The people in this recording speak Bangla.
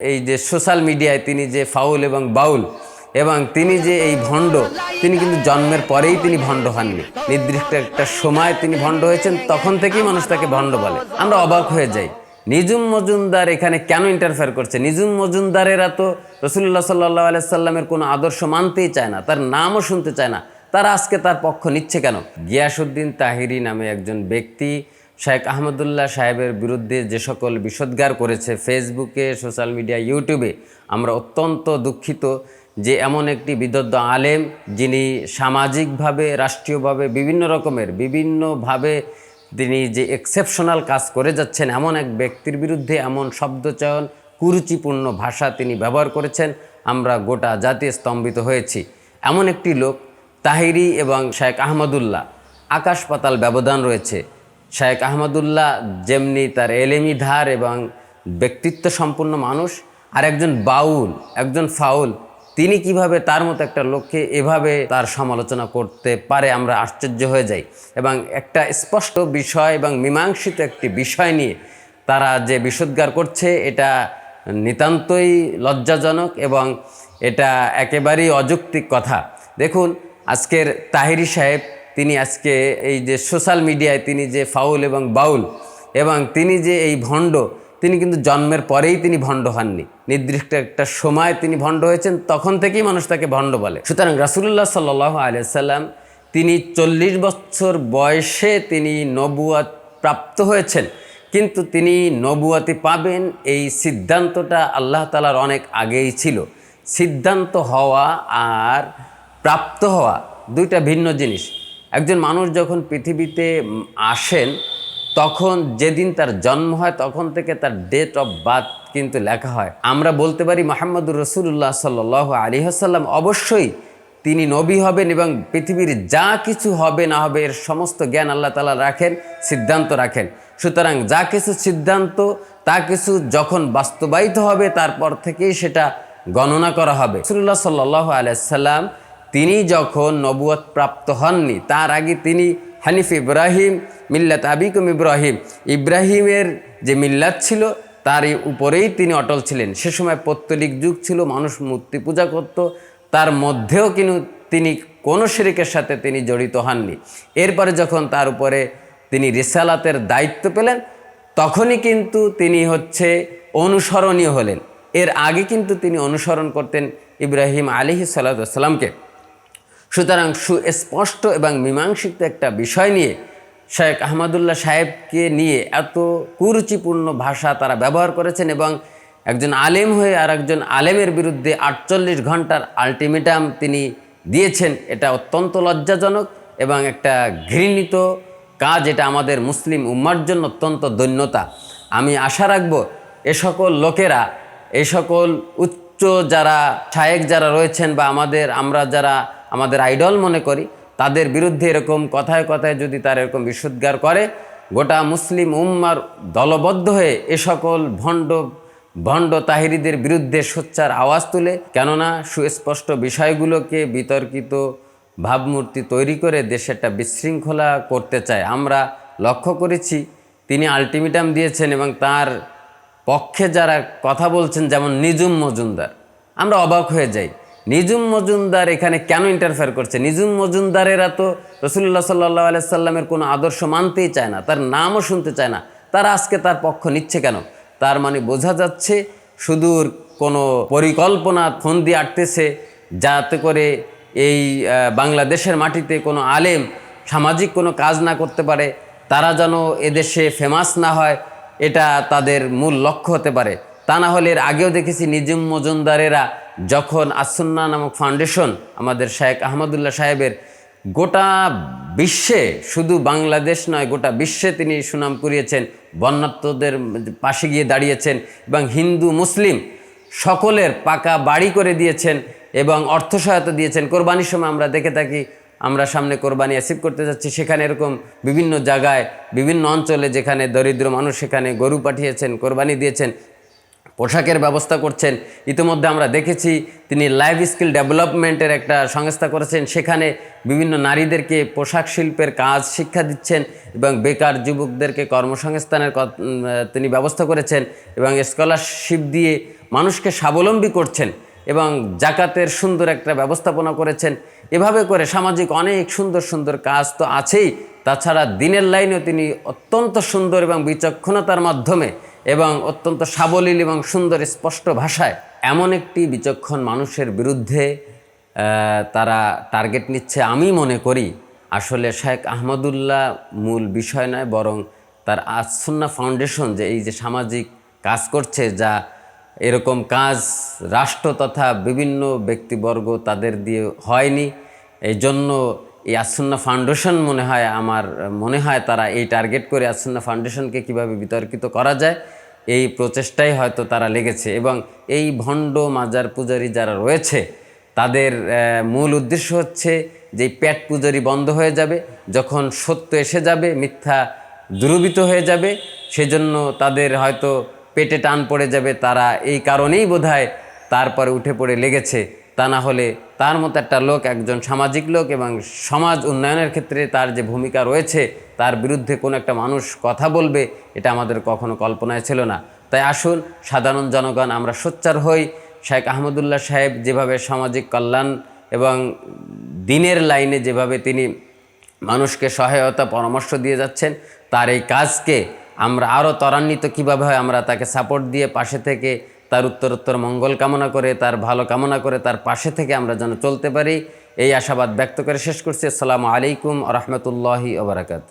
এই যে সোশ্যাল মিডিয়ায় তিনি যে ফাউল এবং বাউল এবং তিনি যে এই ভণ্ড, তিনি কিন্তু জন্মের পরেই তিনি ভণ্ড হননি। নির্দিষ্ট একটা সময় তিনি ভণ্ড হয়েছেন, তখন থেকেই মানুষ তাকে ভণ্ড বলে। আমরা অবাক হয়ে যাই। নিজুম মজুমদার এখানে কেন ইন্টারফেয়ার করছে? নিজুম মজুমদারেরা তো রসুল্লাহ সাল্লাহ আলাইসাল্লামের কোনো আদর্শ মানতেই চায় না, তার নামও শুনতে চায় না। তারা আজকে তার পক্ষ নিচ্ছে কেন? গিয়াসুদ্দিন তাহিরি নামে একজন ব্যক্তি শেখ আহমদুল্লাহ সাহেবের বিরুদ্ধে যে সকল বিষোদ্গার করেছে ফেসবুকে, সোশ্যাল মিডিয়া, ইউটিউবে, আমরা অত্যন্ত দুঃখিত যে এমন একটি বিদগ্ধ আলেম যিনি সামাজিকভাবে, রাষ্ট্রীয়ভাবে বিভিন্ন রকমের, বিভিন্নভাবে তিনি যে এক্সেপশনাল কাজ করে যাচ্ছেন, এমন এক ব্যক্তির বিরুদ্ধে এমন শব্দচয়ন, কুরুচিপূর্ণ ভাষা তিনি ব্যবহার করেছেন, আমরা গোটা জাতি স্তম্ভিত হয়েছি। এমন একটি লোক, তাহিরি এবং শেখ আহমদুল্লাহ, আকাশ পাতাল ব্যবধান রয়েছে। শেখ আহমদুল্লাহ যেমনি তার এলেমি ধার এবং ব্যক্তিত্ব সম্পন্ন মানুষ, আর একজন বাউল, একজন ফাউল, তিনি কীভাবে তার মতো একটা লোককে এভাবে তার সমালোচনা করতে পারে আমরা আশ্চর্য হয়ে যাই। এবং একটা স্পষ্ট বিষয় এবং মীমাংসিত একটি বিষয় নিয়ে তারা যে বিষোদ্গার করছে, এটা নিতান্তই লজ্জাজনক এবং এটা একেবারেই অযৌক্তিক কথা। দেখুন, আজকের তাহিরি সাহেব তিনি আজকে এই যে সোশ্যাল মিডিয়ায় তিনি যে ফাউল এবং বাউল এবং তিনি যে এই ভণ্ড, তিনি কিন্তু জন্মের পরেই তিনি ভণ্ড হননি। নির্দিষ্ট একটা সময় তিনি ভণ্ড হয়েছেন, তখন থেকেই মানুষ তাকে ভণ্ড বলে। সুতরাং রাসুল্লাহ সাল্লাহ আলিয়াল্লাম তিনি চল্লিশ বছর বয়সে তিনি নবুয়াত প্রাপ্ত হয়েছেন। কিন্তু তিনি নবুয়াতি পাবেন এই সিদ্ধান্তটা আল্লাহ তালার অনেক আগেই ছিল। সিদ্ধান্ত হওয়া আর প্রাপ্ত হওয়া দুইটা ভিন্ন জিনিস। একজন মানুষ যখন পৃথিবীতে আসেন, তখন যেদিন তার জন্ম হয়, তখন থেকে তার ডেট অফ বার্থ কিন্তু লেখা হয়। আমরা বলতে পারি মোহাম্মদুর রসুল্লাহ সাল আলী অবশ্যই তিনি নবী হবেন এবং পৃথিবীর যা কিছু হবে না হবে এর সমস্ত জ্ঞান আল্লাহ তালা রাখেন, সিদ্ধান্ত রাখেন। সুতরাং যা কিছু সিদ্ধান্ত, তা কিছু যখন বাস্তবায়িত হবে, তারপর থেকেই সেটা গণনা করা হবে। রসুল্লাহ সাল্লাহ আলাইসাল্লাম তিনি যখন নবুয়ত প্রাপ্ত হননি, তার আগে তিনি হানিফ ইব্রাহিম, মিল্লাত আবিকুম ইব্রাহিম। ইব্রাহিমের যে মিল্লাত ছিল তার উপরেই তিনি অটল ছিলেন। সে সময় পত্তলিক যুগ ছিল, মানুষ মূর্তি পূজা করত। তার মধ্যেও কিন্তু তিনি কোনো শিরিকের সাথে তিনি জড়িত হননি। এরপরে যখন তার উপরে তিনি রিসালাতের দায়িত্ব পেলেন, তখনই কিন্তু তিনি হচ্ছে অনুসরণীয় হলেন। এর আগে কিন্তু তিনি অনুসরণ করতেন ইব্রাহিম আলিহি সাল্লাতামকে সুতরাং সুস্পষ্ট এবং মীমাংসিত একটা বিষয় নিয়ে শেখ আহমদুল্লাহ সাহেবকে নিয়ে এত কুরুচিপূর্ণ ভাষা তারা ব্যবহার করেছেন এবং একজন আলেম হয়ে আর একজন আলেমের বিরুদ্ধে আটচল্লিশ ঘণ্টার আলটিমেটাম তিনি দিয়েছেন, এটা অত্যন্ত লজ্জাজনক এবং একটা ঘৃণিত কাজ, এটা আমাদের মুসলিম উম্মার জন্য অত্যন্ত দৈন্যতা। আমি আশা রাখব এ সকল লোকেরা এই সকল উচ্চ যারা ছায়েক যারা রয়েছেন বা আমাদের, আমরা যারা আমাদের আইডল মনে করি, তাদের বিরুদ্ধে এরকম কথায় কথায় যদি তার এরকম বিশুদ্গার করে, গোটা মুসলিম উম্মার দলবদ্ধ হয়ে এ সকল ভণ্ড ভণ্ড তাহিরিদের বিরুদ্ধে সোচ্চার আওয়াজ তুলে, কেননা সুস্পষ্ট বিষয়গুলোকে বিতর্কিত ভাবমূর্তি তৈরি করে দেশে একটা বিশৃঙ্খলা করতে চায়। আমরা লক্ষ্য করেছি, তিনি আলটিমেটাম দিয়েছেন এবং তার পক্ষে যারা কথা বলছেন, যেমন নিজুম মজুমদার, আমরা অবাক হয়ে যাই। নিজুম মজুমদার এখানে কেন ইন্টারফেয়ার করছে? নিজুম মজুমদারেরা তো রসুল্লাহ সাল্লাহ আলাইসাল্লামের কোনো আদর্শ মানতেই চায় না, তার নামও শুনতে চায় না। তারা আজকে তার পক্ষ নিচ্ছে কেন? তার মানে বোঝা যাচ্ছে সুদূর কোনো পরিকল্পনা ফন্দি আটতেছে, যাতে করে এই বাংলাদেশের মাটিতে কোনো আলেম সামাজিক কোনো কাজ না করতে পারে, তারা যেন এদেশে ফেমাস না হয়, এটা তাদের মূল লক্ষ্য হতে পারে। তা না হলে এর আগেও দেখেছি নিজুম মজুমদারেরা যখন আসন্না নামক ফাউন্ডেশন আমাদের শেখ আহমদুল্লাহ সাহেবের গোটা বিশ্বে, শুধু বাংলাদেশ নয়, গোটা বিশ্বে তিনি সুনাম কুড়িয়েছেন বন্যাত্মদের পাশে গিয়ে দাঁড়িয়েছেন এবং হিন্দু, মুসলিম সকলের পাকা বাড়ি করে দিয়েছেন এবং অর্থ সহায়তা দিয়েছেন। কোরবানির সময় আমরা দেখে থাকি, আমরা সামনে কোরবানি অ্যাসিভ করতে যাচ্ছি। সেখানে এরকম বিভিন্ন জায়গায়, বিভিন্ন অঞ্চলে যেখানে দরিদ্র মানুষ সেখানে গরু পাঠিয়েছেন, কোরবানি দিয়েছেন। পোশাকের ব্যবস্থা করছেন। ইতিমধ্যে আমরা দেখেছি তিনি লাইফ স্কিল ডেভেলপমেন্টের একটা সংস্থা করেছেন। সেখানে বিভিন্ন নারীদেরকে পোশাক শিল্পের কাজ শিক্ষা দিচ্ছেন এবং বেকার যুবকদেরকে কর্মসংস্থানের তিনি ব্যবস্থা করেছেন এবং স্কলারশিপ দিয়ে মানুষকে স্বাবলম্বী করছেন এবং জাকাতের সুন্দর একটা ব্যবস্থাপনা করেছেন। এভাবে করে সামাজিক অনেক সুন্দর সুন্দর কাজ তো আছেই। তাছাড়া দিনের লাইনেও তিনি অত্যন্ত সুন্দর এবং বিচক্ষণতার মাধ্যমে এবং অত্যন্ত সাবলীল এবং সুন্দর স্পষ্ট ভাষায় এমন একটি বিচক্ষণ মানুষের বিরুদ্ধে তারা টার্গেট নিচ্ছে আমি মনে করি। আসলে শেখ আহমদুল্লাহ মূল বিষয় নয়, বরং তার আসুন্না ফাউন্ডেশন যে এই যে সামাজিক কাজ করছে, যা এরকম কাজ রাষ্ট্র তথা বিভিন্ন ব্যক্তিবর্গ তাদের দিয়ে হয়নি এই জন্য এই আসুন্না ফাউন্ডেশন মনে হয়, আমার মনে হয় তারা এই টার্গেট করে আসুন্না ফাউন্ডেশনকে কীভাবে বিতর্কিত করা যায়। এই প্রচেষ্টায় হয়তো তারা লেগেছে এবং এই ভণ্ড মাজার পূজারি যারা রয়েছে, তাদের মূল উদ্দেশ্য হচ্ছে যে প্যাট পূজারি বন্ধ হয়ে যাবে, যখন সত্য এসে যাবে, মিথ্যা দুরবিত হয়ে যাবে, সেজন্য তাদের হয়তো পেটে টান পড়ে যাবে, তারা এই কারণেই বোধহয় তারপরে উঠে পড়ে লেগেছে। তা না হলে তার মতো একটা লোক, একজন সামাজিক লোক এবং সমাজ উন্নয়নের ক্ষেত্রে তার যে ভূমিকা রয়েছে, তার বিরুদ্ধে কোনো একটা মানুষ কথা বলবে, এটা আমাদের কখনো কল্পনায় ছিল না। তাই আসুন, সাধারণ জনগণ, আমরা সোচ্চার হই। শেখ আহমদুল্লাহ সাহেব যেভাবে সামাজিক কল্যাণ এবং দিনের লাইনে যেভাবে তিনি মানুষকে সহায়তা পরামর্শ দিয়ে যাচ্ছেন, তার এই কাজকে আমরা আরও ত্বরান্বিত কীভাবে হয় আমরা তাকে সাপোর্ট দিয়ে পাশে থেকে তার উত্তরোত্তর মঙ্গল কামনা করে, তার ভালো কামনা করে, তার পাশে থেকে আমরা যেন চলতে পারি। এই আশাবাদ ব্যক্ত করে শেষ করছি। আসসালামু আলাইকুম রহমতুল্লাহি ওবরাকাত